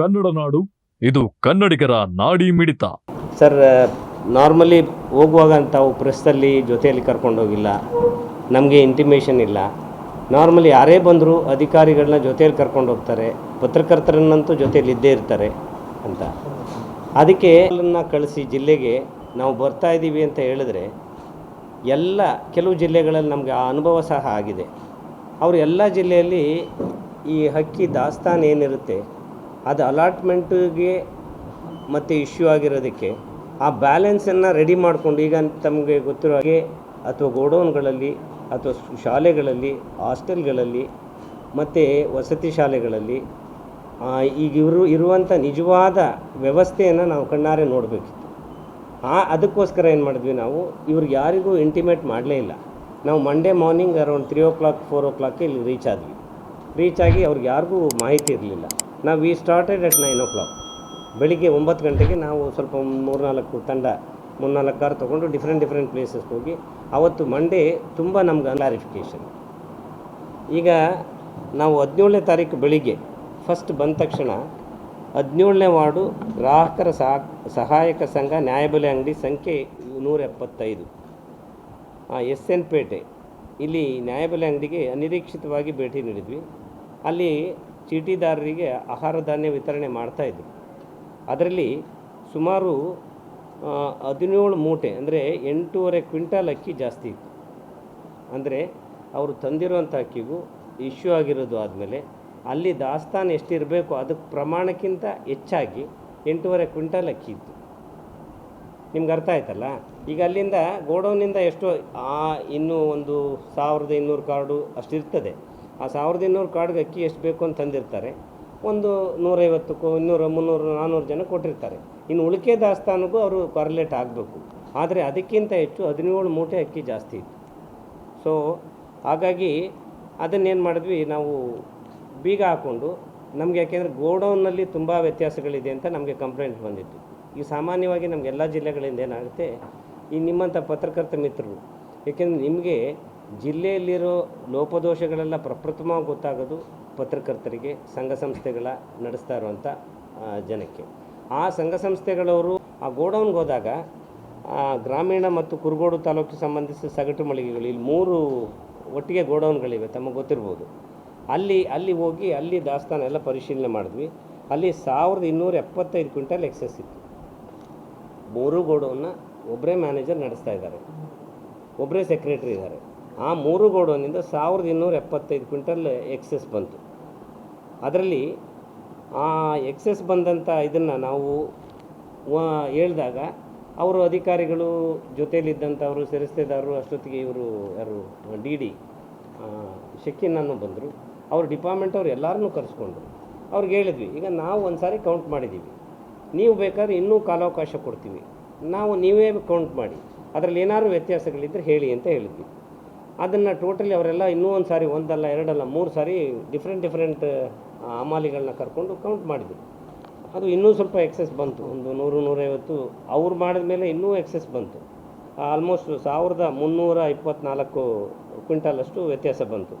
ಕನ್ನಡ ನಾಡು, ಇದು ಕನ್ನಡಿಗರ ನಾಡಿ ಮಿಡಿತ. ಸರ್ ನಾರ್ಮಲಿ ಹೋಗುವಾಗ ತಾವು ಪ್ರೆಸ್ಸಲ್ಲಿ ಜೊತೆಯಲ್ಲಿ ಕರ್ಕೊಂಡೋಗಿಲ್ಲ ನಮಗೆ ಇಂಟಿಮೇಷನ್ ಇಲ್ಲ. ನಾರ್ಮಲಿ ಯಾರೇ ಬಂದರೂ ಅಧಿಕಾರಿಗಳನ್ನ ಜೊತೆಯಲ್ಲಿ ಕರ್ಕೊಂಡು ಹೋಗ್ತಾರೆ. ಪತ್ರಕರ್ತರನ್ನಂತೂ ಜೊತೆಯಲ್ಲಿ ಇದ್ದೇ ಇರ್ತಾರೆ ಅಂತ. ಅದಕ್ಕೆ ಕಳಿಸಿ ಜಿಲ್ಲೆಗೆ ನಾವು ಬರ್ತಾ ಇದ್ದೀವಿ ಅಂತ ಹೇಳಿದ್ರೆ ಎಲ್ಲ ಕೆಲವು ಜಿಲ್ಲೆಗಳಲ್ಲಿ ನಮಗೆ ಆ ಅನುಭವ ಸಹ ಆಗಿದೆ. ಅವರು ಎಲ್ಲ ಜಿಲ್ಲೆಯಲ್ಲಿ ಈ ಹಕ್ಕಿ ದಾಸ್ತಾನು ಏನಿರುತ್ತೆ ಅದು ಅಲಾಟ್ಮೆಂಟಿಗೆ ಮತ್ತು ಇಶ್ಯೂ ಆಗಿರೋದಕ್ಕೆ ಆ ಬ್ಯಾಲೆನ್ಸನ್ನು ರೆಡಿ ಮಾಡಿಕೊಂಡು ಈಗ ತಮಗೆ ಗೊತ್ತಿರೋ ಹಾಗೆ ಅಥವಾ ಗೋಡೌನ್ಗಳಲ್ಲಿ ಅಥವಾ ಶಾಲೆಗಳಲ್ಲಿ ಹಾಸ್ಟೆಲ್ಗಳಲ್ಲಿ ಮತ್ತು ವಸತಿ ಶಾಲೆಗಳಲ್ಲಿ ಈಗ ಇವರು ಇರುವಂಥ ನಿಜವಾದ ವ್ಯವಸ್ಥೆಯನ್ನು ನಾವು ಕಣ್ಣಾರೆ ನೋಡಬೇಕಿತ್ತು. ಆ, ಅದಕ್ಕೋಸ್ಕರ ಏನು ಮಾಡಿದ್ವಿ ನಾವು ಇವ್ರಿಗೆ ಯಾರಿಗೂ ಇಂಟಿಮೇಟ್ ಮಾಡಲೇ ಇಲ್ಲ. ನಾವು Monday morning around three o'clock four ಓ ಕ್ಲಾಕ್ಗೆ ಇಲ್ಲಿ ರೀಚ್ ಆದ್ವಿ. ರೀಚ್ ಆಗಿ ಅವ್ರಿಗೆ ಯಾರಿಗೂ ಮಾಹಿತಿ ಇರಲಿಲ್ಲ. ನಾವು we started at nine o'clock ಬೆಳಿಗ್ಗೆ ಒಂಬತ್ತು ಗಂಟೆಗೆ ನಾವು ಸ್ವಲ್ಪ ಮೂರು ನಾಲ್ಕು ತಂಡ, ಮೂರ್ನಾಲ್ಕು ಕಾರ್ ತೊಗೊಂಡು ಡಿಫ್ರೆಂಟ್ ಡಿಫ್ರೆಂಟ್ ಪ್ಲೇಸಸ್ಗೆ ಹೋಗಿ, ಅವತ್ತು ಮಂಡೇ ತುಂಬ ನಮ್ಗೆ ಕ್ಲಾರಿಫಿಕೇಷನ್ ಈಗ ನಾವು ಹದಿನೇಳನೇ ತಾರೀಕು ಬೆಳಿಗ್ಗೆ ಫಸ್ಟ್ ಬಂದ ತಕ್ಷಣ ಹದಿನೇಳನೇ ವಾರ್ಡು ಗ್ರಾಹಕರ ಸಹ, ಸಹಾಯಕ ಸಂಘ ನ್ಯಾಯಬೆಲೆ ಅಂಗಡಿ ಸಂಖ್ಯೆ ನೂರ ಎಪ್ಪತ್ತೈದು. ಎಸ್ ಎನ್ ಪೇಟೆ. ಇಲ್ಲಿ ನ್ಯಾಯಬೆಲೆ ಅಂಗಡಿಗೆ ಅನಿರೀಕ್ಷಿತವಾಗಿ ಭೇಟಿ ನೀಡಿದ್ವಿ. ಅಲ್ಲಿ ಚೀಟಿದಾರರಿಗೆ ಆಹಾರ ಧಾನ್ಯ ವಿತರಣೆ ಮಾಡ್ತಾಯಿದ್ರು ಅದರಲ್ಲಿ ಸುಮಾರು ಹದಿನೇಳು ಮೂಟೆ, ಅಂದರೆ ಎಂಟೂವರೆ ಕ್ವಿಂಟಾಲ್ ಅಕ್ಕಿ ಜಾಸ್ತಿ ಇತ್ತು. ಅಂದರೆ ಅವರು ತಂದಿರುವಂಥ ಅಕ್ಕಿಗೂ ಇಶ್ಯೂ ಆಗಿರೋದು ಆದಮೇಲೆ ಅಲ್ಲಿ ದಾಸ್ತಾನು ಎಷ್ಟಿರಬೇಕು ಅದಕ್ಕೆ ಪ್ರಮಾಣಕ್ಕಿಂತ ಹೆಚ್ಚಾಗಿ ಎಂಟೂವರೆ ಕ್ವಿಂಟಾಲ್ ಅಕ್ಕಿ ಇತ್ತು. ನಿಮ್ಗೆ ಅರ್ಥ ಆಯ್ತಲ್ಲ? ಈಗ ಅಲ್ಲಿಂದ ಗೋಡೌನಿಂದ ಎಷ್ಟು ಇನ್ನೂ ಒಂದು ಸಾವಿರದ ಇನ್ನೂರು ಕಾರ್ಡು ಅಷ್ಟಿರ್ತದೆ. ಆ ಸಾವಿರದ ಇನ್ನೂರು ಕಾರ್ಡ್ಗೆ ಅಕ್ಕಿ ಎಷ್ಟು ಬೇಕು ಅಂತ ತಂದಿರ್ತಾರೆ. ಒಂದು ನೂರೈವತ್ತಕ್ಕೂ ಇನ್ನೂರು, ಮುನ್ನೂರು ನಾನ್ನೂರು ಜನ ಕೊಟ್ಟಿರ್ತಾರೆ. ಇನ್ನು ಉಳಿಕೆ ದಾಸ್ತಾನಿಗೂ ಅವರು ಕಾರ್ಲೇಟ್ ಆಗಬೇಕು. ಆದರೆ ಅದಕ್ಕಿಂತ ಹೆಚ್ಚು ಹದಿನೇಳು ಮೂಟೆ ಅಕ್ಕಿ ಜಾಸ್ತಿ ಇತ್ತು. ಸೊ ಹಾಗಾಗಿ ಅದನ್ನೇನು ಮಾಡಿದ್ವಿ, ನಾವು ಬೀಗ ಹಾಕ್ಕೊಂಡು ನಮಗೆ ಯಾಕೆಂದರೆ ಗೋಡೌನ್ನಲ್ಲಿ ತುಂಬ ವ್ಯತ್ಯಾಸಗಳಿದೆ ಅಂತ ನಮಗೆ ಕಂಪ್ಲೇಂಟ್ ಬಂದಿತ್ತು. ಈ ಸಾಮಾನ್ಯವಾಗಿ ನಮಗೆಲ್ಲ ಜಿಲ್ಲೆಗಳಿಂದ ಏನಾಗುತ್ತೆ, ಈ ನಿಮ್ಮಂಥ ಪತ್ರಕರ್ತ ಮಿತ್ರರು ಏಕೆಂದರೆ ನಿಮಗೆ ಜಿಲ್ಲೆಯಲ್ಲಿರೋ ಲೋಪದೋಷಗಳೆಲ್ಲ ಪ್ರಪ್ರಥಮವಾಗಿ ಗೊತ್ತಾಗೋದು ಪತ್ರಕರ್ತರಿಗೆ, ಸಂಘ ಸಂಸ್ಥೆಗಳ ನಡೆಸ್ತಾ ಇರುವಂಥ ಜನಕ್ಕೆ. ಆ ಸಂಘ ಸಂಸ್ಥೆಗಳವರು ಆ ಗೋಡೌನ್ಗೆ ಹೋದಾಗ ಗ್ರಾಮೀಣ ಮತ್ತು ಕುರುಗೋಡು ತಾಲೂಕಿಗೆ ಸಂಬಂಧಿಸಿದ ಸಗಟು ಮಳಿಗೆಗಳು, ಇಲ್ಲಿ ಮೂರು ಒಟ್ಟಿಗೆ ಗೋಡೌನ್ಗಳಿವೆ, ತಮಗೆ ಗೊತ್ತಿರ್ಬೋದು. ಅಲ್ಲಿ ಅಲ್ಲಿ ಹೋಗಿ, ಅಲ್ಲಿ ದಾಸ್ತಾನ ಎಲ್ಲ ಪರಿಶೀಲನೆ ಮಾಡಿದ್ವಿ. ಅಲ್ಲಿ ಸಾವಿರದ ಇನ್ನೂರ ಎಪ್ಪತ್ತೈದು ಕ್ವಿಂಟಲ್ ಎಕ್ಸಸ್ ಇತ್ತು. ಮೂರು ಗೋಡೌನ್ನ ಒಬ್ಬರೇ ಮ್ಯಾನೇಜರ್ ನಡೆಸ್ತಾ ಇದ್ದಾರೆ. ಒಬ್ಬರೇ ಸೆಕ್ರೆಟ್ರಿ ಇದ್ದಾರೆ. ಆ ಮೂರು ಗೋಡೌನಿಂದ ಸಾವಿರದ ಇನ್ನೂರ ಎಪ್ಪತ್ತೈದು ಕ್ವಿಂಟಲ್ ಎಕ್ಸೆಸ್ ಬಂತು. ಅದರಲ್ಲಿ ಆ ಎಕ್ಸೆಸ್ ಬಂದಂಥ ಇದನ್ನು ನಾವು ಹೇಳಿದಾಗ ಅವರು ಅಧಿಕಾರಿಗಳು ಜೊತೆಯಲ್ಲಿದ್ದಂಥವರು, ಸೆರೆಸ್ತೆದಾರರು ಅಷ್ಟೊತ್ತಿಗೆ ಇವರು ಯಾರು, ಡಿ ಡಿ ಶೆಕ್ಕಿನ್ ಅನ್ನೋ ಬಂದರು. ಅವ್ರ ಡಿಪಾರ್ಟ್ಮೆಂಟ್ ಅವ್ರು ಎಲ್ಲರನ್ನೂ ಕರೆಸ್ಕೊಂಡ್ರು. ಅವ್ರಿಗೆ ಹೇಳಿದ್ವಿ, ಈಗ ನಾವು ಒಂದು ಸಾರಿ ಕೌಂಟ್ ಮಾಡಿದ್ದೀವಿ. ನೀವು ಬೇಕಾದ್ರೆ ಇನ್ನೂ ಕಾಲಾವಕಾಶ ಕೊಡ್ತೀವಿ. ನಾವು ನೀವೇ ಕೌಂಟ್ ಮಾಡಿ. ಅದರಲ್ಲಿ ಏನಾದರೂ ವ್ಯತ್ಯಾಸಗಳಿದ್ದರೆ ಹೇಳಿ ಅಂತ ಹೇಳಿದ್ವಿ. ಅದನ್ನು ಟೋಟಲಿ ಅವರೆಲ್ಲ ಇನ್ನೂ ಒಂದು ಸಾರಿ, ಒಂದಲ್ಲ, ಎರಡಲ್ಲ, ಮೂರು ಸಾರಿ ಡಿಫ್ರೆಂಟ್ ಡಿಫ್ರೆಂಟ್ ಹಮಾಲಿಗಳನ್ನ ಕರ್ಕೊಂಡು ಕೌಂಟ್ ಮಾಡಿದ್ರು. ಅದು ಇನ್ನೂ ಸ್ವಲ್ಪ ಎಕ್ಸೆಸ್ ಬಂತು. ಒಂದು ನೂರು, ನೂರೈವತ್ತು ಅವ್ರು ಮಾಡಿದ ಮೇಲೆ ಇನ್ನೂ ಎಕ್ಸೆಸ್ ಬಂತು. ಆಲ್ಮೋಸ್ಟ್ ಸಾವಿರದ ಮುನ್ನೂರ ಇಪ್ಪತ್ತ್ನಾಲ್ಕು ಕ್ವಿಂಟಲಷ್ಟು ವ್ಯತ್ಯಾಸ ಬಂತು.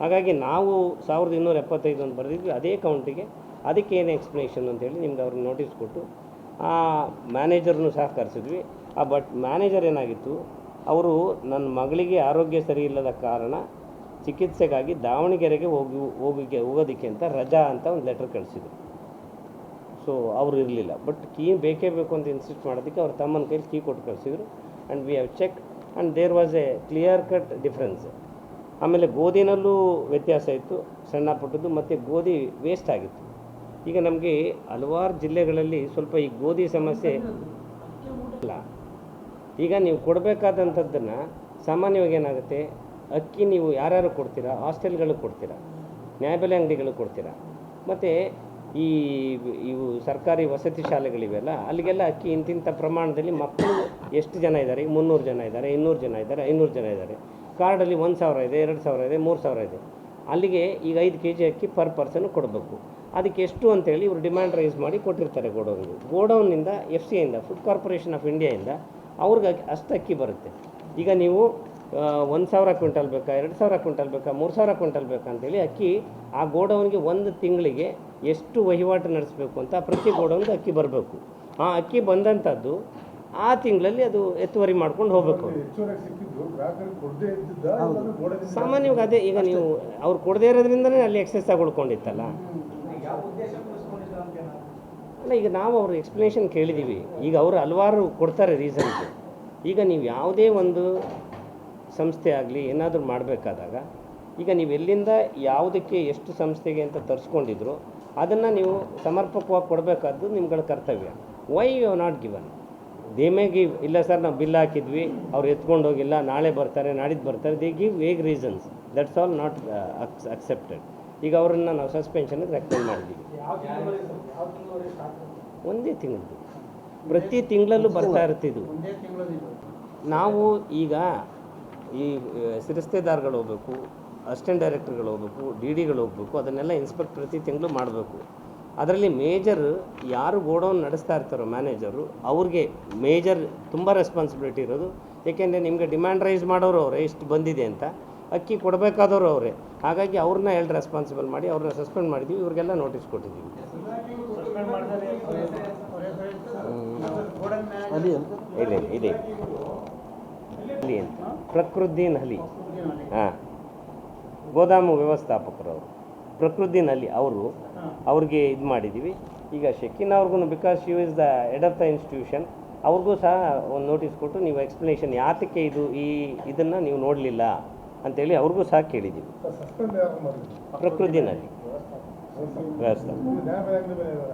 ಹಾಗಾಗಿ ನಾವು ಸಾವಿರದ ಇನ್ನೂರ ಎಪ್ಪತ್ತೈದು ಅಂತ ಬರೆದಿದ್ವಿ. ಅದೇ ಕೌಂಟಿಗೆ ಅದಕ್ಕೆ ಏನು ಎಕ್ಸ್ಪ್ಲನೇಷನ್ ಅಂತೇಳಿ ನಿಮ್ಗೆ ಅವ್ರಿಗೆ ನೋಟಿಸ್ ಕೊಟ್ಟು, ಆ ಮ್ಯಾನೇಜರ್ನು ಸಹಕರಿಸಿದ್ವಿ. ಆ ಬಟ್ ಮ್ಯಾನೇಜರ್ ಏನಾಗಿತ್ತು? ಅವರು ನನ್ನ ಮಗಳಿಗೆ ಆರೋಗ್ಯ ಸರಿ ಇಲ್ಲದ ಕಾರಣ ಚಿಕಿತ್ಸೆಗಾಗಿ ದಾವಣಗೆರೆಗೆ ಹೋಗಿ ಹೋಗಿಗೆ ಹೋಗೋದಕ್ಕೆ ಅಂತ ರಜಾ ಅಂತ ಒಂದು ಲೆಟರ್ ಕಳಿಸಿದ್ರು. ಸೊ ಅವರು ಇರಲಿಲ್ಲ. ಬಟ್ ಕೀ ಬೇಕೇ ಬೇಕು ಅಂತ ಇನ್ಸಿಸ್ಟ್ ಮಾಡೋದಕ್ಕೆ ಅವ್ರ ತಮ್ಮನ ಕೈಲಿ ಕೀ ಕೊಟ್ಟು ಕಳಿಸಿದ್ರು. And we have check and there was a clear cut difference ಆಮೇಲೆ ಗೋಧಿನಲ್ಲೂ ವ್ಯತ್ಯಾಸ ಇತ್ತು, ಸಣ್ಣ ಪುಟ್ಟದ್ದು, ಮತ್ತು ಗೋಧಿ ವೇಸ್ಟ್ ಆಗಿತ್ತು. ಈಗ ನಮಗೆ ಹಲವಾರು ಜಿಲ್ಲೆಗಳಲ್ಲಿ ಸ್ವಲ್ಪ ಈ ಗೋಧಿ ಸಮಸ್ಯೆ ಇಲ್ಲ. ಈಗ ನೀವು ಕೊಡಬೇಕಾದಂಥದ್ದನ್ನು ಸಾಮಾನ್ಯವಾಗಿ ಏನಾಗುತ್ತೆ? ಅಕ್ಕಿ ನೀವು ಯಾರ್ಯಾರು ಕೊಡ್ತೀರಾ? ಹಾಸ್ಟೆಲ್ಗಳು ಕೊಡ್ತೀರಾ? ನ್ಯಾಯಬೆಲೆ ಅಂಗಡಿಗಳು ಕೊಡ್ತೀರಾ? ಮತ್ತು ಈ ಇವು ಸರ್ಕಾರಿ ವಸತಿ ಶಾಲೆಗಳಿವೆಲ್ಲ, ಅಲ್ಲಿಗೆಲ್ಲ ಅಕ್ಕಿ ಇಂತಿಂಥ ಪ್ರಮಾಣದಲ್ಲಿ ಮಕ್ಕಳು ಎಷ್ಟು ಜನ ಇದ್ದಾರೆ? ಮುನ್ನೂರು ಜನ ಇದ್ದಾರೆ, ಇನ್ನೂರು ಜನ ಇದ್ದಾರೆ, ಐನೂರು ಜನ ಇದ್ದಾರೆ. ಕಾರ್ಡಲ್ಲಿ ಒಂದು ಸಾವಿರ ಇದೆ, ಎರಡು ಸಾವಿರ ಇದೆ, ಮೂರು ಸಾವಿರ ಇದೆ. ಅಲ್ಲಿಗೆ ಈಗ ಐದು ಕೆ ಜಿ ಅಕ್ಕಿ ಪರ್ ಪರ್ಸನ್ ಕೊಡಬೇಕು. ಅದಕ್ಕೆ ಎಷ್ಟು ಅಂತೇಳಿ ಇವರು ಡಿಮ್ಯಾಂಡ್ ರೈಸ್ ಮಾಡಿ ಕೊಟ್ಟಿರ್ತಾರೆ ಗೋಡೌನ್ಗೆ. ಗೋಡೌನ್ನಿಂದ ಎಫ್ ಸಿ ಇಂದ, ಫುಡ್ ಕಾರ್ಪೊರೇಷನ್ ಆಫ್ ಇಂಡಿಯಾಯಿಂದ ಅವ್ರಿಗೆ ಅಕ್ಕಿ- ಅಷ್ಟು ಅಕ್ಕಿ ಬರುತ್ತೆ. ಈಗ ನೀವು ಒಂದು ಸಾವಿರ ಕ್ವಿಂಟಲ್ ಬೇಕಾ ಎರಡು ಸಾವಿರ ಕ್ವಿಂಟಲ್ ಬೇಕಾ ಮೂರು ಸಾವಿರ ಕ್ವಿಂಟಲ್ ಬೇಕಾ ಅಂತೇಳಿ ಅಕ್ಕಿ ಆ ಗೋಡೌನ್ಗೆ ಒಂದು ತಿಂಗಳಿಗೆ ಎಷ್ಟು ವಹಿವಾಟು ನಡೆಸಬೇಕು ಅಂತ ಪ್ರತಿ ಗೋಡೌನ್ಗೆ ಅಕ್ಕಿ ಬರಬೇಕು. ಆ ಅಕ್ಕಿ ಬಂದಂಥದ್ದು ಆ ತಿಂಗಳಲ್ಲಿ ಅದು ಎತ್ತುವರಿ ಮಾಡ್ಕೊಂಡು ಹೋಗ್ಬೇಕು ಸಾಮಾನ್ಯವಾಗಿ ಅದೇ ಈಗ ನೀವು ಅವ್ರು ಕೊಡದೇ ಇರೋದ್ರಿಂದನೇ ಅಲ್ಲಿ ಎಕ್ಸಸ್ ಆಗಿ ಉಳ್ಕೊಂಡಿತ್ತಲ್ಲ. ಅಲ್ಲ, ಈಗ ನಾವು ಅವ್ರ ಎಕ್ಸ್ಪ್ಲನೇಷನ್ ಕೇಳಿದ್ದೀವಿ ಈಗ ಅವರು ಹಲವಾರು ಕೊಡ್ತಾರೆ ರೀಸನ್ಸ್ ಈಗ ನೀವು ಯಾವುದೇ ಒಂದು ಸಂಸ್ಥೆ ಆಗಲಿ, ಏನಾದರೂ ಮಾಡಬೇಕಾದಾಗ, ಈಗ ನೀವು ಎಲ್ಲಿಂದ ಯಾವುದಕ್ಕೆ ಎಷ್ಟು ಸಂಸ್ಥೆಗೆ ಅಂತ ತರಿಸ್ಕೊಂಡಿದ್ರು, ಅದನ್ನು ನೀವು ಸಮರ್ಪಕವಾಗಿ ಕೊಡಬೇಕಾದ್ದು ನಿಮ್ಗಳ ಕರ್ತವ್ಯ. Why you not given they may give ಇಲ್ಲ ಸರ್, ನಾವು ಬಿಲ್ ಹಾಕಿದ್ವಿ, ಅವ್ರು ಎತ್ಕೊಂಡು ಹೋಗಿಲ್ಲ ನಾಳೆ ಬರ್ತಾರೆ, ನಾಡಿದ್ದು ಬರ್ತಾರೆ they give vague reasons that's all not accepted ಈಗ ಅವರನ್ನು ನಾವು ಸಸ್ಪೆನ್ಷನ್ಗೆ ರೆಕಮೆಂಡ್ ಮಾಡಿದ್ದೀವಿ. ಒಂದೇ ತಿಂಗಳು. ಪ್ರತಿ ತಿಂಗಳಲ್ಲೂ ಬರ್ತಾ ಇರ್ತಿದ್ವು ನಾವು ಈಗ ಈ ಶಿರಸ್ತೆದಾರ್ಗಳು ಹೋಗ್ಬೇಕು, ಅಸಿಸ್ಟೆಂಟ್ ಡೈರೆಕ್ಟರ್ಗಳು ಹೋಗ್ಬೇಕು, ಡಿ ಡಿಗಳು ಹೋಗ್ಬೇಕು, ಅದನ್ನೆಲ್ಲ ಇನ್ಸ್ಪೆಕ್ಟ್ ಪ್ರತಿ ತಿಂಗಳು ಮಾಡಬೇಕು. ಅದರಲ್ಲಿ ಮೇಜರ್ ಯಾರು ಗೋಡೌನ್ ನಡೆಸ್ತಾ ಇರ್ತಾರೋ ಮ್ಯಾನೇಜರು, ಅವ್ರಿಗೆ ಮೇಜರ್ ತುಂಬ ರೆಸ್ಪಾನ್ಸಿಬಿಲಿಟಿ ಇರೋದು. ಏಕೆಂದರೆ ನಿಮಗೆ ಡಿಮ್ಯಾಂಡ್ ರೈಸ್ ಮಾಡೋರು ಅವರೇ ಎಷ್ಟು ಬಂದಿದೆ ಅಂತ. ಅಕ್ಕಿ ಕೊಡಬೇಕಾದವರು ಅವರೇ. ಹಾಗಾಗಿ ಅವ್ರನ್ನ ಹೇಳಿ ರೆಸ್ಪಾನ್ಸಿಬಲ್ ಮಾಡಿ ಅವ್ರನ್ನ ಸಸ್ಪೆಂಡ್ ಮಾಡಿದ್ದೀವಿ ಇವ್ರಿಗೆಲ್ಲ ನೋಟಿಸ್ ಕೊಟ್ಟಿದ್ದೀವಿ ಇದೆ ಇದೆ. ಹಲಿ ಅಂತ ಹಲಿ. ಹಾಂ. ಗೋದಾಮು ವ್ಯವಸ್ಥಾಪಕರು ಅವರು. ಪ್ರಕೃದ್ದೀನ್ ಹಲಿ ಅವರು ಅವ್ರಿಗೆ ಇದು ಮಾಡಿದ್ದೀವಿ ಈಗ ಶೆಕಿನ್ ಅವ್ರಿಗೂ because you is the head of the institution ಅವ್ರಿಗೂ ಸಹ ಒಂದು ನೋಟಿಸ್ ಕೊಟ್ಟು ನೀವು ಎಕ್ಸ್ಪ್ಲನೇಷನ್ ಯಾತಕ್ಕೆ ಇದು ಈ, ಇದನ್ನು ನೀವು ನೋಡಲಿಲ್ಲ? ಅಂತೇಳಿ ಅವ್ರಿಗೂ ಸಹ ಕೇಳಿದ್ದೀವಿ. ಪ್ರಕೃತಿನಲ್ಲಿ. ವ್ಯವಸ್ಥೆ.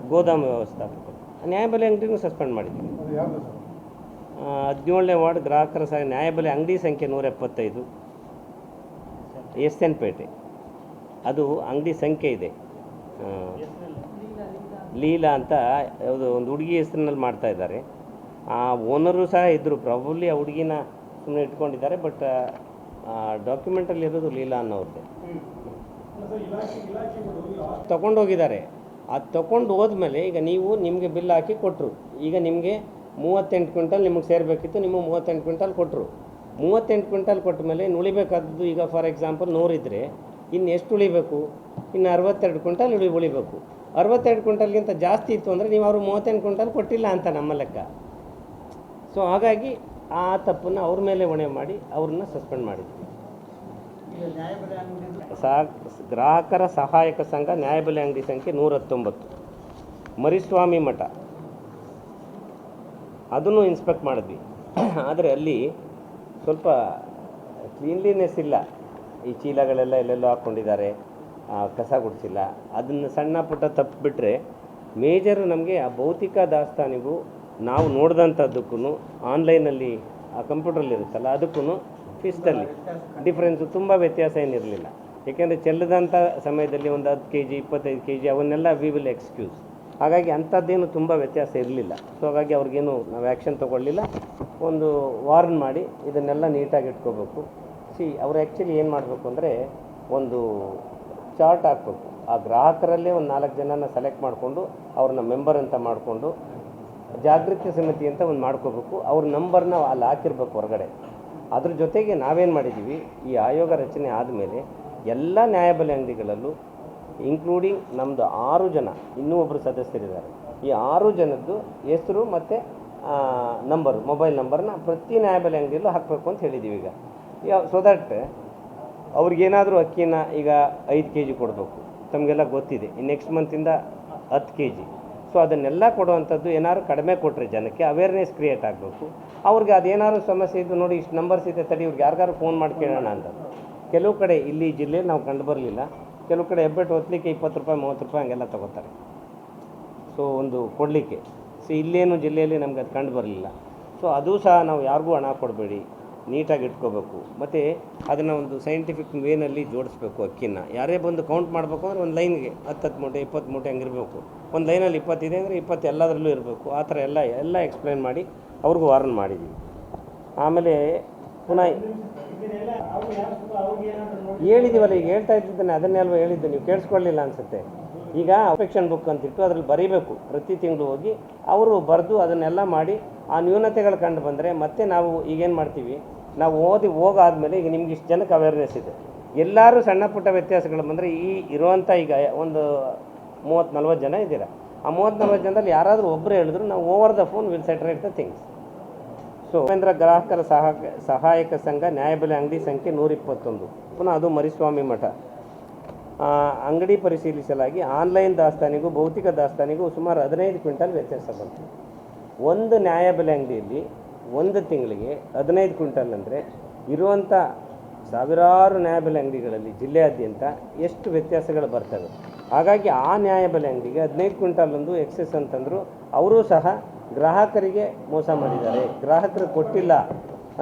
ಗೋದಾಮು ವ್ಯವಸ್ಥಾಪಕ. ನ್ಯಾಯಬೆಲೆ ಅಂಗಡಿನೂ ಸಸ್ಪೆಂಡ್ ಮಾಡಿದ್ದೀವಿ. ಹದಿನೇಳನೇ ವಾರ್ಡ್ ಗ್ರಾಹಕರ ಸಹ ನ್ಯಾಯಬೆಲೆ ಅಂಗಡಿ ಸಂಖ್ಯೆ ನೂರ ಎಪ್ಪತ್ತೈದು. ಎಸ್ ಎನ್ ಪೇಟೆ ಅದು ಅಂಗಡಿ ಸಂಖ್ಯೆ ಇದೆ. ಲೀಲಾ ಅಂತ ಯಾವುದು ಒಂದು ಹುಡುಗಿ ಹೆಸರಿನಲ್ಲಿ ಮಾಡ್ತಾ ಇದ್ದಾರೆ. ಆ, ಓನರು ಸಹ ಇದ್ದರು ಪ್ರಾಬಬ್ಲಿ ಆ ಹುಡುಗಿನ ಸುಮ್ಮನೆ ಇಟ್ಕೊಂಡಿದ್ದಾರೆ ಬಟ್ ಡಾಕ್ಯುಮೆಂಟಲ್ಲಿ ಇರೋದು ಲೀಲಾ ಅನ್ನೋರ್ದೆ. ತಗೊಂಡೋಗಿದ್ದಾರೆ. ಅದು ತಗೊಂಡು ಹೋದ್ಮೇಲೆ ಈಗ ನೀವು ನಿಮಗೆ ಬಿಲ್ ಹಾಕಿ ಕೊಟ್ಟರು ಈಗ ನಿಮಗೆ ಮೂವತ್ತೆಂಟು ಕ್ವಿಂಟಲ್ ನಿಮಗೆ ಸೇರಬೇಕಿತ್ತು, ನಿಮ್ಮ ಮೂವತ್ತೆಂಟು ಕ್ವಿಂಟಲ್ ಕೊಟ್ಟರು ಮೂವತ್ತೆಂಟು ಕ್ವಿಂಟಲ್ ಕೊಟ್ಟ ಮೇಲೆ ಇನ್ನು ಉಳಿಬೇಕಾದದ್ದು ಈಗ ಫಾರ್ ಎಕ್ಸಾಂಪಲ್ ನೂರಿದ್ರೆ ಇನ್ನು ಎಷ್ಟು ಉಳಿಬೇಕು? ಇನ್ನು ಅರವತ್ತೆರಡು ಕ್ವಿಂಟಲ್ ಉಳಿ ಉಳಿಬೇಕು. ಅರವತ್ತೆರಡು ಕ್ವಿಂಟಲ್ಗಿಂತ ಜಾಸ್ತಿ ಇತ್ತು ಅಂದರೆ ನೀವು ಅವರು ಮೂವತ್ತೆಂಟು ಕ್ವಿಂಟಲ್ ಕೊಟ್ಟಿಲ್ಲ ಅಂತ ನಮ್ಮ ಲೆಕ್ಕ. ಸೊ ಹಾಗಾಗಿ ಆ ತಪ್ಪನ್ನು ಅವ್ರ ಮೇಲೆ ಹೊಣೆ ಮಾಡಿ ಅವ್ರನ್ನ ಸಸ್ಪೆಂಡ್ ಮಾಡಿದ್ವಿ. ಸಹ ಗ್ರಾಹಕರ ಸಹಾಯಕ ಸಂಘ ನ್ಯಾಯಬೆಲೆ ಅಂಗಡಿ ಸಂಖ್ಯೆ ನೂರ ಹತ್ತೊಂಬತ್ತು ಮರಿಸ್ವಾಮಿ ಮಠ. ಅದನ್ನು ಇನ್ಸ್ಪೆಕ್ಟ್ ಮಾಡಿದ್ವಿ. ಆದರೆ ಅಲ್ಲಿ ಸ್ವಲ್ಪ ಕ್ಲೀನ್ಲಿನೆಸ್ ಇಲ್ಲ. ಈ ಚೀಲಗಳೆಲ್ಲ ಎಲ್ಲೆಲ್ಲೋ ಹಾಕ್ಕೊಂಡಿದ್ದಾರೆ. ಕಸ ಗುಡಿಸಿಲ್ಲ. ಅದನ್ನು ಸಣ್ಣ ಪುಟ್ಟ ತಪ್ಪಿಬಿಟ್ರೆ ಮೇಜರ್ ನಮಗೆ ಆ ಭೌತಿಕ ದಾಸ್ತಾನಿಗೂ ನಾವು ನೋಡಿದಂಥದ್ದಕ್ಕೂ ಆನ್ಲೈನಲ್ಲಿ ಆ ಕಂಪ್ಯೂಟ್ರಲ್ಲಿ ಇರುತ್ತಲ್ಲ ಅದಕ್ಕೂ ಫಿಸ್ಟಲ್ಲಿ ಡಿಫ್ರೆನ್ಸು ತುಂಬ ವ್ಯತ್ಯಾಸ ಏನಿರಲಿಲ್ಲ. ಏಕೆಂದರೆ ಚೆಲ್ಲದಂಥ ಸಮಯದಲ್ಲಿ ಒಂದು ಹತ್ತು ಕೆ ಜಿ ಇಪ್ಪತ್ತೈದು ಕೆ ಜಿ ಅವನ್ನೆಲ್ಲ ವಿ ವಿಲ್ ಎಕ್ಸ್ಕ್ಯೂಸ್ ಹಾಗಾಗಿ ಅಂಥದ್ದೇನು ತುಂಬ ವ್ಯತ್ಯಾಸ ಇರಲಿಲ್ಲ. ಸೊ ಹಾಗಾಗಿ ಅವ್ರಿಗೇನು ನಾವು ಆ್ಯಕ್ಷನ್ ತೊಗೊಳ್ಳಿಲ್ಲ. ಒಂದು ವಾರ್ನ್ ಮಾಡಿ ಇದನ್ನೆಲ್ಲ ನೀಟಾಗಿ ಇಟ್ಕೋಬೇಕು. ಸಿ ಅವ್ರು ಆ್ಯಕ್ಚುಲಿ ಏನು ಮಾಡಬೇಕು ಅಂದರೆ ಒಂದು ಚಾರ್ಟ್ ಹಾಕ್ಬೇಕು. ಆ ಗ್ರಾಹಕರಲ್ಲೇ ಒಂದು ನಾಲ್ಕು ಜನನ ಸೆಲೆಕ್ಟ್ ಮಾಡಿಕೊಂಡು ಅವ್ರನ್ನ ಮೆಂಬರ್ ಅಂತ ಮಾಡಿಕೊಂಡು ಜಾಗೃತಿ ಸಮಿತಿ ಅಂತ ಒಂದು ಮಾಡ್ಕೋಬೇಕು. ಅವ್ರ ನಂಬರ್ನ ಅಲ್ಲಿ ಹಾಕಿರ್ಬೇಕು ಹೊರಗಡೆ. ಅದ್ರ ಜೊತೆಗೆ ನಾವೇನು ಮಾಡಿದ್ದೀವಿ ಈ ಆಯೋಗ ರಚನೆ ಆದಮೇಲೆ ಎಲ್ಲ ನ್ಯಾಯಬೆಲೆ ಅಂಗಡಿಗಳಲ್ಲೂ ಇನ್ಕ್ಲೂಡಿಂಗ್ ನಮ್ಮದು ಆರು ಜನ, ಇನ್ನೂ ಒಬ್ಬರು ಸದಸ್ಯರಿದ್ದಾರೆ. ಈ ಆರು ಜನದ್ದು ಹೆಸರು ಮತ್ತು ನಂಬರು ಮೊಬೈಲ್ ನಂಬರ್ನ ಪ್ರತಿ ನ್ಯಾಯಬೆಲೆ ಅಂಗಡಿಯಲ್ಲೂ ಹಾಕಬೇಕು ಅಂತ ಹೇಳಿದ್ದೀವಿ ಈಗ. ಸೊ ದಟ್ ಅವ್ರಿಗೇನಾದರೂ ಅಕ್ಕಿನ ಈಗ ಐದು ಕೆ ಜಿ ಕೊಡಬೇಕು. ತಮಗೆಲ್ಲ ಗೊತ್ತಿದೆ ನೆಕ್ಸ್ಟ್ ಮಂತಿಂದ ಹತ್ತು ಕೆ ಜಿ ಸೊ ಅದನ್ನೆಲ್ಲ ಕೊಡುವಂಥದ್ದು ಏನಾದ್ರು ಕಡಿಮೆ ಕೊಟ್ಟರೆ ಜನಕ್ಕೆ ಅವೇರ್ನೆಸ್ ಕ್ರಿಯೇಟ್ ಆಗಬೇಕು. ಅವ್ರಿಗೆ ಅದೇನಾದ್ರು ಸಮಸ್ಯೆ ಇದ್ದು ನೋಡಿ ಇಷ್ಟು ನಂಬರ್ಸ್ ಇದೆ ತಡಿ, ಇವ್ರಿಗೆ ಯಾರಿಗಾರು ಫೋನ್ ಮಾಡಿ ಕೇಳೋಣ ಅಂತ. ಕೆಲವು ಕಡೆ ಇಲ್ಲಿ ಜಿಲ್ಲೆಯಲ್ಲಿ ನಾವು ಕಂಡು ಬರಲಿಲ್ಲ. ಕೆಲವು ಕಡೆ ಹೆಬ್ಬೆಟ್ಟು ಹೊತ್ತಲಿಕ್ಕೆ ಇಪ್ಪತ್ತು ರೂಪಾಯಿ, ಮೂವತ್ತು ರೂಪಾಯಿ ಹಂಗೆಲ್ಲ ತಗೋತಾರೆ. ಸೊ ಒಂದು ಕೊಡಲಿಕ್ಕೆ. ಸೊ ಇಲ್ಲೇನು ಜಿಲ್ಲೆಯಲ್ಲಿ ನಮ್ಗೆ ಅದು ಕಂಡು ಬರಲಿಲ್ಲ. ಸೊ ಅದು ಸಹ ನಾವು ಯಾರಿಗೂ ಹಣ ಕೊಡಬೇಡಿ. ನೀಟಾಗಿ ಇಟ್ಕೋಬೇಕು. ಮತ್ತು ಅದನ್ನು ಒಂದು ಸೈಂಟಿಫಿಕ್ ವೇನಲ್ಲಿ ಜೋಡಿಸ್ಬೇಕು ಅಕ್ಕಿನ. ಯಾರೇ ಬಂದು ಕೌಂಟ್ ಮಾಡಬೇಕು ಅಂದರೆ ಒಂದು ಲೈನ್ಗೆ ಹತ್ತು ಹತ್ತು ಮೂಟೆ, ಇಪ್ಪತ್ತು ಮೂಟೆ ಹಂಗಿರಬೇಕು ಒಂದು ಲೈನಲ್ಲಿ ಇಪ್ಪತ್ತಿದೆ ಅಂದರೆ ಇಪ್ಪತ್ತು ಎಲ್ಲದರಲ್ಲೂ ಇರಬೇಕು. ಆ ಥರ ಎಲ್ಲ ಎಲ್ಲ ಎಕ್ಸ್ಪ್ಲೈನ್ ಮಾಡಿ ಅವ್ರಿಗೂ ವಾರ್ನ್ ಮಾಡಿದ್ದೀವಿ ಆಮೇಲೆ ಪುನಃ ಹೇಳಿದ್ದೀವಲ್ಲ ಈಗ ಹೇಳ್ತಾ ಇದ್ದಿದ್ದಾನೆ ಅದನ್ನೇ ಅಲ್ವಾ ಹೇಳಿದ್ದು? ನೀವು ಕೇಳಿಸ್ಕೊಳ್ಳಿಲ್ಲ ಅನಿಸುತ್ತೆ. ಈಗ ಅಫೆಕ್ಷನ್ ಬುಕ್ ಅಂತಿಟ್ಟು ಅದರಲ್ಲಿ ಬರೀಬೇಕು. ಪ್ರತಿ ತಿಂಗಳು ಹೋಗಿ ಅವರು ಬರೆದು ಅದನ್ನೆಲ್ಲ ಮಾಡಿ ಆ ನ್ಯೂನತೆಗಳು ಕಂಡು ಬಂದರೆ ಮತ್ತೆ ನಾವು ಈಗೇನು ಮಾಡ್ತೀವಿ? ನಾವು ಓದಿ ಹೋಗಾದ್ಮೇಲೆ ಈಗ ನಿಮ್ಗೆ ಇಷ್ಟು ಜನಕ್ಕೆ ಅವೇರ್ನೆಸ್ ಇದೆ. ಎಲ್ಲರೂ ಸಣ್ಣ ಪುಟ್ಟ ವ್ಯತ್ಯಾಸಗಳು ಬಂದರೆ ಈ ಇರುವಂಥ ಈಗ ಒಂದು ಮೂವತ್ತು ನಲ್ವತ್ತು ಜನ ಇದ್ದೀರ. ಆ ಮೂವತ್ತು ನಲ್ವತ್ತು ಜನದಲ್ಲಿ ಯಾರಾದರೂ ಒಬ್ಬರು ಹೇಳಿದ್ರು, ನಾವು over the phone will set right the things so ಕೇಂದ್ರ ಗ್ರಾಹಕರ ಸಹಾಯಕ ಸಹಾಯಕ ಸಂಘ ನ್ಯಾಯಬೆಲೆ ಅಂಗಡಿ ಸಂಖ್ಯೆ ನೂರಿಪ್ಪತ್ತೊಂದು. ಪುನಃ ಅದು ಮರಿಸ್ವಾಮಿ ಮಠ. ಅಂಗಡಿ ಪರಿಶೀಲಿಸಲಾಗಿ ಆನ್ಲೈನ್ ದಾಸ್ತಾನಿಗೂ ಭೌತಿಕ ದಾಸ್ತಾನಿಗೂ ಸುಮಾರು ಹದಿನೈದು ಕ್ವಿಂಟಲ್ ವ್ಯತ್ಯಾಸ ಬಂತು. ಒಂದು ನ್ಯಾಯಬೆಲೆ ಅಂಗಡಿಯಲ್ಲಿ ಒಂದು ತಿಂಗಳಿಗೆ ಹದಿನೈದು ಕ್ವಿಂಟಲ್ ಅಂದರೆ ಇರುವಂಥ ಸಾವಿರಾರು ನ್ಯಾಯಬೆಲೆ ಅಂಗಡಿಗಳಲ್ಲಿ ಜಿಲ್ಲೆಯಾದ್ಯಂತ ಎಷ್ಟು ವ್ಯತ್ಯಾಸಗಳು ಬರ್ತವೆ. ಹಾಗಾಗಿ ಆ ನ್ಯಾಯಬೆಲೆ ಅಂಗಡಿಗೆ ಹದಿನೈದು ಕ್ವಿಂಟಲ್ ಒಂದು ಎಕ್ಸೆಸ್ ಅಂತಂದರು ಅವರು ಸಹ ಗ್ರಾಹಕರಿಗೆ ಮೋಸ ಮಾಡಿದ್ದಾರೆ. ಗ್ರಾಹಕರು ಕೊಟ್ಟಿಲ್ಲ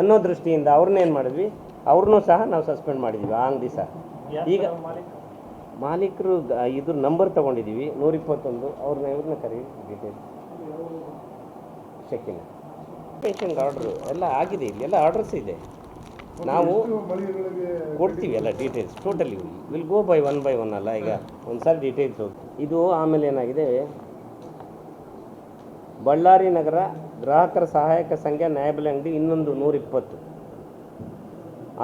ಅನ್ನೋ ದೃಷ್ಟಿಯಿಂದ ಅವ್ರನ್ನೇನು ಮಾಡಿದ್ವಿ? ಅವ್ರನ್ನೂ ಸಹ ನಾವು ಸಸ್ಪೆಂಡ್ ಮಾಡಿದ್ವಿ ಆ ಅಂಗಡಿ ಸಹ. ಈಗ ಮಾಲೀಕರು? ಇದ್ರ ನಂಬರ್ ತೊಗೊಂಡಿದ್ದೀವಿ ನೂರಿಪ್ಪತ್ತೊಂದು. ಅವ್ರನ್ನ ಇವ್ರನ್ನ ಕರೀ ಡೀಟೇಲ್ ಚೆಕ್ಕಿನ ಪೇಷಂಟ್ ಆರ್ಡ್ರು ಎಲ್ಲ ಆಗಿದೆ ಇಲ್ಲಿ, ಎಲ್ಲ ಆರ್ಡರ್ಸ್ ಇದೆ. ನಾವು ಕೊಡ್ತೀವಿ ಎಲ್ಲ details totally will go by one by one ಅಲ್ಲ, ಈಗ ಒಂದು ಸಾರಿ ಡೀಟೇಲ್ಸ್ ಇದು ಆಮೇಲೆ ಏನಾಗಿದೆ? ಬಳ್ಳಾರಿ ನಗರ ಗ್ರಾಹಕರ ಸಹಾಯಕ ಸಂಘ ನ್ಯಾಯಬೆಲೆ ಅಂಗಡಿ ಇನ್ನೊಂದು ನೂರಿಪ್ಪತ್ತು.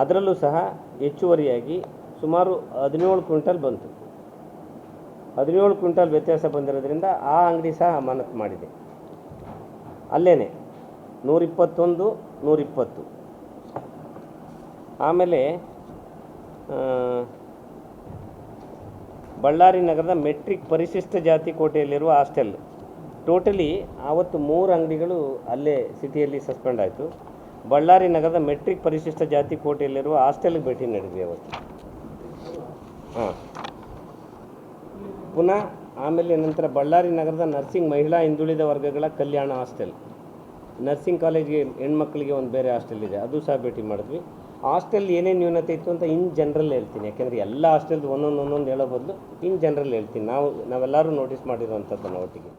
ಅದರಲ್ಲೂ ಸಹ ಹೆಚ್ಚುವರಿಯಾಗಿ ಸುಮಾರು ಹದಿನೇಳು ಕ್ವಿಂಟಲ್ ಬಂತು. ಹದಿನೇಳು ಕ್ವಿಂಟಲ್ ವ್ಯತ್ಯಾಸ ಬಂದಿರೋದ್ರಿಂದ ಆ ಅಂಗಡಿ ಸಹ ಅಮಾನತು ಮಾಡಿದೆ. ಅಲ್ಲೇನೆ ನೂರಿಪ್ಪತ್ತೊಂದು, ನೂರಿಪ್ಪತ್ತು. ಆಮೇಲೆ ಬಳ್ಳಾರಿ ನಗರದ ಮೆಟ್ರಿಕ್ ಪರಿಶಿಷ್ಟ ಜಾತಿ ಕೋಟೆಯಲ್ಲಿರುವ ಹಾಸ್ಟೆಲ್. ಟೋಟಲಿ ಆವತ್ತು ಮೂರು ಅಂಗಡಿಗಳು ಅಲ್ಲೇ ಸಿಟಿಯಲ್ಲಿ ಸಸ್ಪೆಂಡ್ ಆಯಿತು. ಬಳ್ಳಾರಿ ನಗರದ ಮೆಟ್ರಿಕ್ ಪರಿಶಿಷ್ಟ ಜಾತಿ ಕೋಟೆಯಲ್ಲಿರುವ ಹಾಸ್ಟೆಲ್ಗೆ ಭೇಟಿ ನೀಡಿದ್ವಿ ಅವತ್ತು ಹಾಂ. ಪುನಃ ಆಮೇಲೆ ನಂತರ ಬಳ್ಳಾರಿ ನಗರದ ನರ್ಸಿಂಗ್ ಮಹಿಳಾ ಹಿಂದುಳಿದ ವರ್ಗಗಳ ಕಲ್ಯಾಣ ಹಾಸ್ಟೆಲ್. ನರ್ಸಿಂಗ್ ಕಾಲೇಜ್ಗೆ ಹೆಣ್ಮಕ್ಳಿಗೆ ಒಂದು ಬೇರೆ ಹಾಸ್ಟೆಲ್ ಇದೆ, ಅದು ಸಹ ಭೇಟಿ ಮಾಡಿದ್ವಿ. ಹಾಸ್ಟೆಲ್ ಏನೇನು ನ್ಯೂನತೆ ಇತ್ತು ಅಂತ ಇನ್ ಜನರಲ್ ಹೇಳ್ತೀನಿ, ಯಾಕೆಂದರೆ ಎಲ್ಲ ಹಾಸ್ಟೆಲ್ದು ಒಂದೊಂದು ಒಂದೊಂದು ಹೇಳೋ ಬದಲು ಇನ್ ಜನರಲ್ ಹೇಳ್ತೀನಿ. ನಾವು, ನಾವೆಲ್ಲರೂ ನೋಟಿಸ್ ಮಾಡಿರುವಂಥದ್ದನ್ನು ಒಟ್ಟಿಗೆ.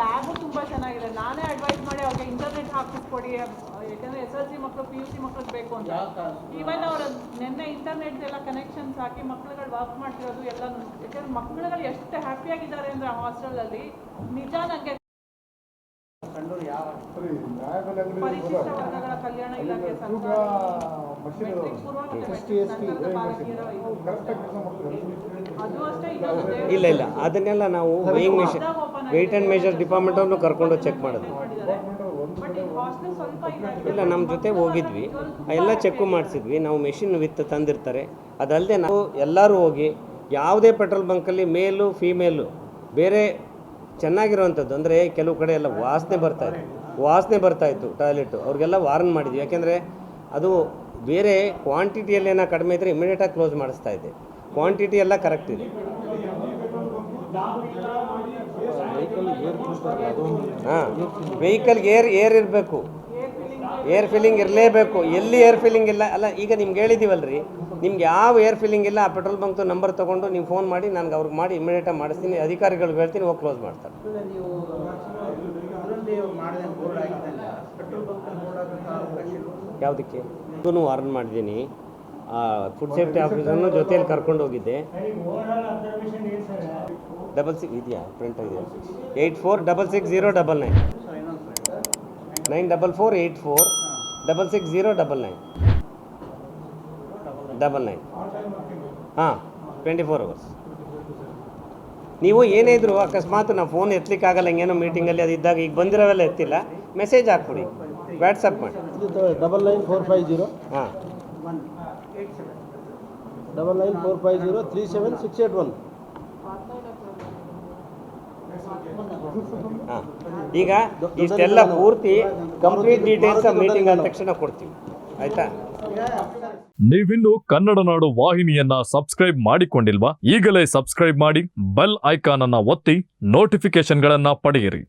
ಲ್ಯಾಬು ತುಂಬಾ ಚೆನ್ನಾಗಿದೆ. ನಾನೇ ಅಡ್ವೈಸ್ ಮಾಡಿ ಅವ್ರಿಗೆ ಇಂಟರ್ನೆಟ್ ಹಾಕಿಸ್ಕೊಡಿ ಯಾಕಂದ್ರೆ ಎಸ್ ಎಲ್ ಸಿ ಮಕ್ಕಳು ಪಿ ಯು ಸಿ ಮಕ್ಕಳಿಗೆ ಬೇಕು ಅಂತ. ಈವನ್ ಅವ್ರ ನಿನ್ನೆ ಇಂಟರ್ನೆಟ್ ಎಲ್ಲ ಕನೆಕ್ಷನ್ಸ್ ಹಾಕಿ ಮಕ್ಳುಗಳು ವಾಕ್ ಮಾಡ್ತಿರೋದು ಎಲ್ಲ ಯಾಕಂದ್ರೆ ಮಕ್ಳುಗಳು ಎಷ್ಟು ಹ್ಯಾಪಿಯಾಗಿದ್ದಾರೆ ಅಂದ್ರೆ ಹಾಸ್ಟೆಲ್ ಅಲ್ಲಿ ನಿಜ ನಂಗೆ ಪರಿಶಿಷ್ಟ ವರ್ಗಗಳ ಕಲ್ಯಾಣ ಇಲಾಖೆ ಅದು ಅಷ್ಟೇ ಇಲ್ಲ ಇಲ್ಲ ಅದನ್ನೆಲ್ಲ ನಾವು weighing machine weight and measure ಡಿಪಾರ್ಟ್ಮೆಂಟವ್ರನ್ನು ಕರ್ಕೊಂಡು ಚೆಕ್ ಮಾಡಿದ್ವಿ ಇಲ್ಲ ನಮ್ಮ ಜೊತೆ ಹೋಗಿದ್ವಿ. ಎಲ್ಲ ಚೆಕ್ಕು ಮಾಡಿಸಿದ್ವಿ. ನಾವು ಮೆಷಿನ್ ವಿತ್ ತಂದಿರ್ತಾರೆ. ಅದಲ್ಲದೆ ನಾವು ಎಲ್ಲರೂ ಹೋಗಿ ಯಾವುದೇ ಪೆಟ್ರೋಲ್ ಬಂಕಲ್ಲಿ ಮೇಲು ಫೀಮೇಲು ಬೇರೆ ಚೆನ್ನಾಗಿರುವಂಥದ್ದು. ಅಂದರೆ ಕೆಲವು ಕಡೆ ಎಲ್ಲ ವಾಸನೆ ಬರ್ತಾ ಇತ್ತು. ವಾಸನೆ ಬರ್ತಾ ಇತ್ತು ಟಾಯ್ಲೆಟು ಅವ್ರಿಗೆಲ್ಲ ವಾರ್ನ್ ಮಾಡಿದ್ವಿ. ಯಾಕೆಂದರೆ ಅದು ಬೇರೆ ಕ್ವಾಂಟಿಟಿಯಲ್ಲಿ ಏನೋ ಕಡಿಮೆ ಇದ್ದರೆ ಇಮಿಡಿಯೇಟಾಗಿ ಕ್ಲೋಸ್ ಮಾಡಿಸ್ತಾ ಇದೆ. ಕ್ವಾಂಟಿಟಿ ಎಲ್ಲ ಕರೆಕ್ಟ್ ಇದೆ. ಹಾಂ. ವೆಹಿಕಲ್ಗೆ ಏರ್ ಏರ್ ಇರಬೇಕು. ಏರ್ ಫಿಲ್ಲಿಂಗ್ ಇರಲೇಬೇಕು. ಎಲ್ಲಿ ಏರ್ ಫಿಲ್ಲಿಂಗ್ ಇಲ್ಲ? ಅಲ್ಲ, ಈಗ ನಿಮ್ಗೆ ಹೇಳಿದ್ದೀವಲ್ರಿ ನಿಮ್ಗೆ ಯಾವ ಏರ್ ಫಿಲ್ಲಿಂಗ್ ಇಲ್ಲ, ಆ ಪೆಟ್ರೋಲ್ ಬಂಕ್ ನಂಬರ್ ತೊಗೊಂಡು ನೀವು ಫೋನ್ ಮಾಡಿ, ನನಗೆ ಅವ್ರಿಗೆ ಮಾಡಿ ಇಮಿಡಿಯೇಟಾಗಿ ಮಾಡಿಸ್ತೀನಿ. ಅಧಿಕಾರಿಗಳಿಗೆ ಹೇಳ್ತೀನಿ, ಹೋಗಿ ಕ್ಲೋಸ್ ಮಾಡ್ತಾರೆ. ಯಾವುದಕ್ಕೆ? ಇದನ್ನು ವಾರ್ನ್ ಮಾಡಿದ್ದೀನಿ. ಫುಡ್ ಸೇಫ್ಟಿ ಆಫೀಸರ್ನು ಜೊತೆಯಲ್ಲಿ ಕರ್ಕೊಂಡು ಹೋಗಿದ್ದೆ. ಡಬಲ್ ಸಿಕ್ಸ್ ಇದೆಯಾ? ಪ್ರಿಂಟ್ ಇದೆಯಾ? Eight four double six zero double nine nine double four eight four double six zero double nine double nine ಹಾಂ ಟ್ವೆಂಟಿ ಫೋರ್ ಅವರ್ಸ್ ನೀವು ಏನೇ ಇದ್ರು ಅಕಸ್ಮಾತ್ ನಾವು ಫೋನ್ ಎತ್ತಲಿಕ್ಕಾಗಲ್ಲ ಹಿಂಗೇನೋ ಮೀಟಿಂಗಲ್ಲಿ ಅದು ಇದ್ದಾಗ ಈಗ ಬಂದಿರೋವೆಲ್ಲ ಎತ್ತಿಲ್ಲ ಮೆಸೇಜ್ ಹಾಕ್ಬಿಡಿ ವಾಟ್ಸಪ್ ಮಾಡಿ. Double nine four five zero ಹಾಂ. Double nine four five zero three seven six eight one ಈಗ ಇಷ್ಟೆಲ್ಲ ಪೂರ್ತಿ ಕಂಪ್ಲೀಟ್ ಡೀಟೇಲ್ಸ್ ಮೀಟಿಂಗ್ ಆದ ತಕ್ಷಣ ಕೊಡ್ತೀವಿ. ಆಯ್ತಾ? ನೀವಿನ್ನು ಕನ್ನಡ ನಾಡು ವಾಹಿನಿಯನ್ನ ಸಬ್ಸ್ಕ್ರೈಬ್ ಮಾಡಿಕೊಂಡಿಲ್ವಾ ಈಗಲೇ ಸಬ್ಸ್ಕ್ರೈಬ್ ಮಾಡಿ ಬೆಲ್ ಐಕಾನ್ ಅನ್ನ ಒತ್ತಿ ನೋಟಿಫಿಕೇಶನ್ಗಳನ್ನ ಪಡೆಯಿರಿ.